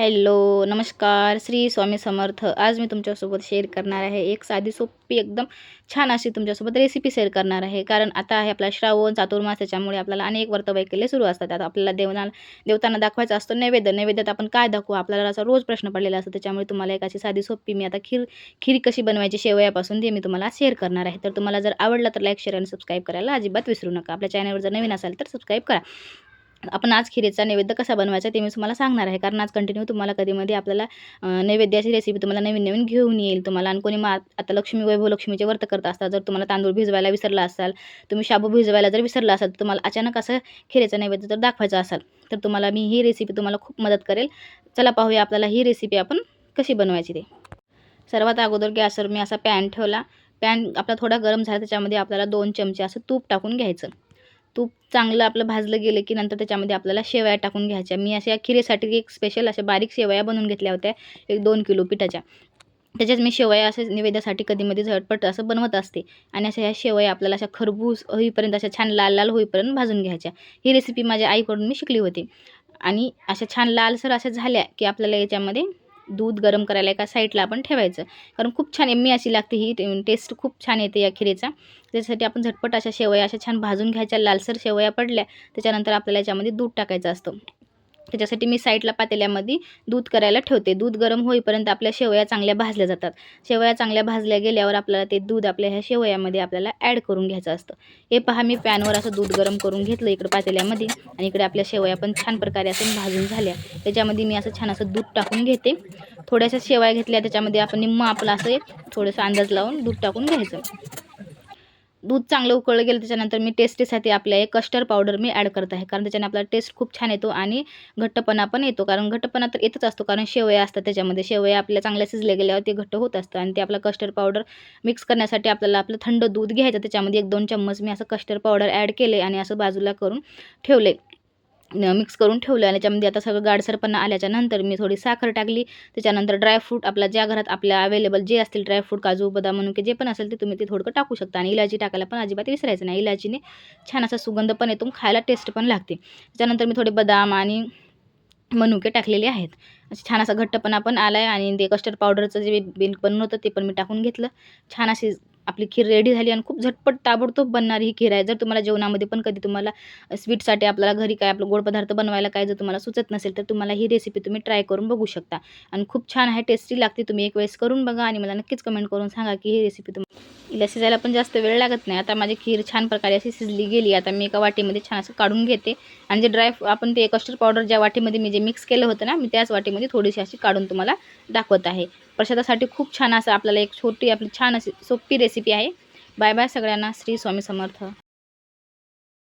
Hello नमस्कार. श्री स्वामी समर्थ. आज मी तुमच्यासोबत शेअर करणार आहे. एक साधी सोपी एकदम छान अशी तुमच्यासोबत रेसिपी शेअर करणार आहे. कारण आता आहे आपला श्रावण चातुर्मास त्याच्यामुळे आपल्याला अनेक केले सुरू असतात. आता आपल्याला देवना देवतांना दाखवायचं असतो नैवेद्य. नैवेद्यात आपण काय दाखवू? आपल्याला असा रोज प्रश्न पडलेला असतो. त्याच्यामुळे तुम्हाला एक अशी साधी सोपी मी आता खीर खीर कशी बनवायची शेवयापासून ते मी तुम्हाला शेअर करणार आहे. तर तुम्हाला जर आवडलं तर लाईक शेअर आणि सबस्क्राईब करायला अजिबात विसरू नका. आपल्या चॅनलवर जर नवीन असाल तर सबस्क्राईब करा. आपण आज खिरीचा नैवेद्य कसा बनवायचा ते मी तुम्हाला सांगणार आहे. कारण आज कंटिन्यू तुम्हाला कधीमध्ये आपल्याला नैवेद्याची रेसिपी तुम्हाला नवीन नवीन घेऊन येईल तुम्हाला. आणि कोणी मा आता लक्ष्मी वैभव लक्ष्मीचे व्रत करत असतात जर तुम्हाला तांदूळ भिजवायला विसरला असाल तुम्ही शाबू भिजवायला जर विसरला असाल तर तुम्हाला अचानक असं खिरेचा नैवेद्य जर दाखवायचा असाल तर तुम्हाला मी ही रेसिपी तुम्हाला खूप मदत करेल. चला पाहूया आपल्याला ही रेसिपी आपण कशी बनवायची ते. सर्वात अगोदर गॅसवर मी असा पॅन ठेवला. पॅन आपला थोडा गरम झाला त्याच्यामध्ये आपल्याला दोन चमचे असं तूप टाकून घ्यायचं. तूप चांगलं आपलं भाजलं गेलं की नंतर त्याच्यामध्ये आपल्याला शेवया टाकून घ्यायच्या. मी अशा खिरीसाठी एक स्पेशल अशा बारीक शेवया बनवून घेतल्या होत्या एक दोन किलो पिठाच्या. त्याच्यात मी शेवया असे निवेद्यासाठी कधीमध्ये झटपट असं बनवत असते आणि अशा ह्या शेवया आपल्याला अशा खरबूज होईपर्यंत अशा छान लाल लाल होईपर्यंत भाजून घ्यायच्या. ही रेसिपी माझ्या आईकडून मी शिकली होती. आणि अशा छान लालसर अशा झाल्या की आपल्याला याच्यामध्ये दूध गरम करायला एका साईडला आपण ठेवायचं. कारण खूप छान एम्मी अशी लागते ही टेस्ट खूप छान येते या खिरेचा. त्याच्यासाठी आपण झटपट अशा शेवया अशा छान भाजून घ्यायच्या लालसर शेवया पडल्या त्याच्यानंतर आपल्याला याच्यामध्ये दूध टाकायचं असतं. त्याच्यासाठी मी साईडला पातेल्यामध्ये दूध करायला ठेवते. दूध गरम होईपर्यंत आपल्या शेवया चांगल्या भाजल्या जातात. शेवया चांगल्या भाजल्या गेल्यावर आपल्याला ते दूध आपल्या ह्या शेवयामध्ये आपल्याला ॲड करून घ्यायचं असतं. हे पहा मी पॅनवर असं दूध गरम करून घेतलं इकडं पातेल्यामध्ये आणि इकडे आपल्या शेवया पण छान प्रकारे असं भाजून झाल्या. त्याच्यामध्ये मी असं छान असं दूध टाकून घेते. थोड्याशा शेवया घेतल्या त्याच्यामध्ये आपण निम्म आपलं असं थोडंसं अंदाज लावून दूध टाकून घ्यायचं. दूध चांगलं उकळलं गेलं त्याच्यानंतर मी टेस्टीसाठी आपल्या एक कस्टर्ड पावडर मी ॲड करत आहे. कारण त्याच्याने आपला टेस्ट खूप छान येतो आणि घट्टपणा पण येतो. कारण घट्टपणा तर येतच असतो. कारण शेवया असतात त्याच्यामध्ये. शेवया आपल्या चांगल्या शिजल्या गेल्यावर ते घट्ट होत असतं आणि ते आपलं कस्टर्ड पावडर मिक्स करण्यासाठी आपल्याला आपलं थंड दूध घ्यायचं. त्याच्यामध्ये एक दोन चम्मच मी असं कस्टर्ड पावडर ॲड केले आणि असं बाजूला करून ठेवले. मिक्स करून ठेवलं आणि त्याच्यामध्ये आता सगळं गाडसरपणा आल्याच्यानंतर मी थोडी साखर टाकली. त्याच्यानंतर ड्रायफ्रूट आपला ज्या घरात आपल्या अवेलेबल जे असतील ड्रायफ्रूट काजू बदाम म्हणून की जे पण असेल ते तुम्ही ते थोडं टाकू शकता आणि इलायची टाकायला पण अजिबात विसरायचं नाही. इलायचीने छान असा सुगंध पण येतो खायला टेस्ट पण लागते. त्याच्यानंतर मी थोडे बदाम आणि मनुके टाकलेले आहेत. असे छान असा घट्टपणा पण आला आहे आणि ते कस्टर्ड पावडरचं जे बिल बनवतं होतं ते पण मी टाकून घेतलं. छान अशी आपली खीर रेडी झाली आणि खूप झटपट ताबडतोब बनणारी ही खीर आहे. जर तुम्हाला जेवणामध्ये पण कधी तुम्हाला स्वीटसाठी आपल्याला घरी काय आपलं गोड पदार्थ बनवायला काय जर तुम्हाला सुचत नसेल तर तुम्हाला ही रेसिपी तुम्ही ट्राय करून बघू शकता. आणि खूप छान आहे टेस्टी लागते. तुम्ही एक वेळेस करून बघा आणि मला नक्कीच कमेंट करून सांगा की ही रेसिपी तुम्ही हिला शिजायला पण जास्त वेळ लागत नाही. आता माझी खीर छान प्रकारे अशी शिजली गेली. आता मी एका वाटीमध्ये छान असं काढून घेते. आणि जे ड्राय आपण ते कस्टर्ड पावडर ज्या वाटीमध्ये मी जे मिक्स केलं होतं ना मी त्याच वाटीमध्ये थोडीशी अशी काढून तुम्हाला दाखवत आहे. प्रसादासाठी खूप छान असं आपल्याला एक छोटी आपली छान अशी सोपी रेसिपी आहे. बाय बाय सगळ्यांना. श्री स्वामी समर्थ.